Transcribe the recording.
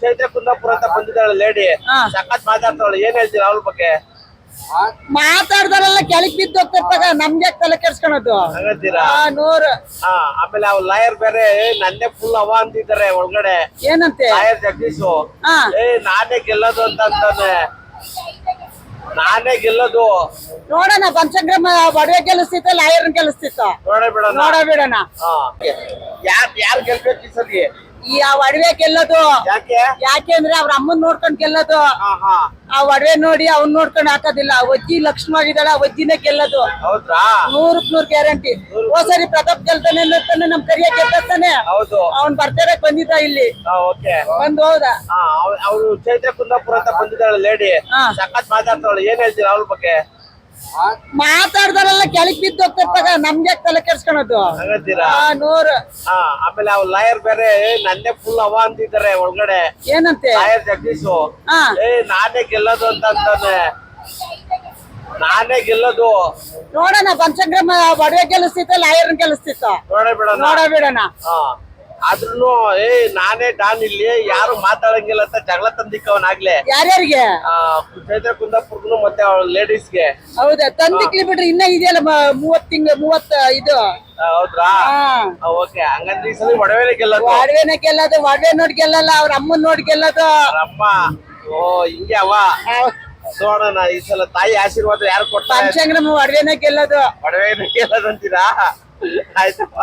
ಚೈತ್ರ ಕುಂದಾಪುರ ಅಂತ ಬಂದಿದ್ದಾಳೆ ಲೇಡಿ. ಸಖತ್ ಮಾತಾಡ್ತಾಳೆ. ಏನ್ ಹೇಳ್ತೀರಾ ಅವ್ರ ಬಗ್ಗೆ? ಮಾತಾಡ್ದಾರಲ್ಲ ಕೆಳಗ್ ಬಿದ್ದು ಹೋಗ್ತಿರ್ತಾಗ ನಮ್ಗೆ ಯಾಕ್ ತಲೆ ಕೆಡ್ಸ್ಕೊಳೋದು? ಹಂಗಂತೀರಾ ನೂರು. ಹಾ ಆಮೇಲೆ ಅವ್ರ ಲಾಯರ್ ಬೇರೆ ಏ, ನನ್ನೇ ಫುಲ್ ಅವ ಅಂತಿದ್ದಾರೆ ಒಳಗಡೆ. ಏನಂತೆ? ಲಾಯರ್ ಜಗದೀಶು. ಹಾ. ಏ ನಾನೇ ಗೆಲ್ಲೋದು ಅಂತ ಅಂತಾನೆ. ನಾನೇ ಗೆಲ್ಲೋದು. ನೋಡೋಣ ಪಂಚಗ್ರಮ ಒಡವೆ ಗೆಲ್ಲಿಸ್ತಿತ್ತ ಲಾಯರ್ ಗೆಲ್ಲಿಸ್ತಿತ್ತ? ನೋಡೇ ಬಿಡೋಣ. ನೋಡ ಬಿಡೋಣ. ಹಾ. ಯಾರ್ ಯಾರ್ ಗೆಲ್ಬೇಕು ಈ ಸಲಿ? ಈ ಆ ಒಡವೆ ಗೆಲ್ಲೋದು ಯಾಕೆ ಅಂದ್ರೆ ಅವ್ರ ಅಮ್ಮನ್ ನೋಡ್ಕೊಂಡ್ ಗೆಲ್ಲೋದು ಆ ಒಡವೆ ನೋಡಿ ಅವ್ನ್ ನೋಡ್ಕೊಂಡ್ ಹಾಕೋದಿಲ್ಲ. ಆ ಅಜ್ಜಿ ಆಗಿದ್ದಾಳ ಆ ಅಜ್ಜಿನೇ ಗೆಲ್ಲೋದು ಹೌದ್ರಾ? ನೂರಕ್ ನೂರ್ ಗ್ಯಾರಂಟಿ. ಹೋದ್ಸರಿ ಪ್ರತಾಪ್ ಗೆಲ್ತಾನೆ ನೋಡ್ತಾನೆ ನಮ್ ಕರಿಯ ಗೆಲ್ತಾನೆ ಹೌದು. ಅವ್ನ್ ಬರ್ತಾರೆ ಬಂದಿದ್ದ ಇಲ್ಲಿ. ಬಂದ್ ಓಕೆ. ಬಂದು ಆ ಹಾ ಅವ್ರು ಚೈತ್ರ ಕುಂದಾಪುರ ಅಂತ ಬಂದಿದ್ದಾಳೆ ಲೇಡಿ. ಸಖತ್ ಮಾತಾಡ್ತಾಳೆ ಏನ್ ಹೇಳ್ತೀರಾ ಅವ್ರ ಬಗ್ಗೆ? ಮಾತಾಡ್ದಾರೆಲ್ಲ ಕೆಳಗ್ ಬಿದ್ದು ಹೋಗ್ತಿರ್ತಾಗ ನಮ್ಗೆ ತಲೆ ಕೆಡ್ಸ್ಕೊಳೋದು? ಹಂಗಂತೀರಾ? ಆ ನೂರು. ಹಾ ಆಮೇಲೆ ಅವ್ ಲಾಯರ್ ಬೇರೆ ನನ್ನೇ ಫುಲ್ ಅವ ಅಂತಿದ್ದಾರೆ ಒಳಗಡೆ. ಏನಂತೆ? ಲಾಯರ್ ಜಗದೀಶು. ಹಾ. ಏ ನಾನೇ ಗೆಲ್ಲೋದು ಅಂತ ಅಂತಾನೆ. ನಾನೇ ಗೆಲ್ಲೋದು. ನೋಡೋಣ ಪಂಚಗ್ರಾಮ ಒಡವೆ ಗೆಲ್ಲಿಸ್ತಿತ್ತ ಲಾಯರ್ ಗೆಲ್ಲಿಸ್ತಿತ್ತ? ನೋಡೇ ಬಿಡೋಣ. ನೋಡ ಬಿಡೋಣ. ಹಾ. ಆದ್ರೂ ಏ ನಾನೇ ಡಾನ್ ಇಲ್ಲಿ ಯಾರು ಮಾತಾಡಂಗಿಲ್ಲ ಅಂತ ಜಗಳ ತಂದಿಕ್ಕವನಾಗ್ಲೇ. ಯಾರ್ಯಾರಿಗೆ? ಆ ಚೈತ್ರ ಮತ್ತೆ ಮತ್ತೆ ಅವಳ ಲೇಡೀಸ್ಗೆ ಹೌದಾ? ತಂದಿಕ್ಲಿ ಬಿಡ್ರಿ ಇನ್ನ ಇದೆಯಲ್ಲ ಮ- ಮೂವತ್ ತಿಂಗ ಮೂವತ್ ಇದು? ಹೌದ್ರಾ? ಹಾ. ಓಕೆ. ಹಂಗಂದ್ರೆ ಈ ಸಲ ಒಡವೆನೆ ಗೆಲ್ಲೋದು. ಒಡವೆನ ಗೆಲ್ಲದು ಒಡವೆ ನೋಡಿ ಗೆಲ್ಲಲ್ಲ ಅವ್ರ ಅಮ್ಮನ್ ನೋಡ್ ಗೆಲ್ಲದು. ಅಮ್ಮ. ಓ ಹಿಂಗೆ ಅವ. ನೋಡೋಣ ಈ ಸಲ ತಾಯಿ ಆಶೀರ್ವಾದ ಯಾರು ಕೊಡ್ತಾರೆ? ಪಂಚಾಂಗ್ರಮ ಒಡವೆನ ಗೆಲ್ಲೋದು. ಒಡವೆನೆ ಗೆಲ್ಲೋದಂತೀರಾ? ಆಯ್ತಪ್ಪ.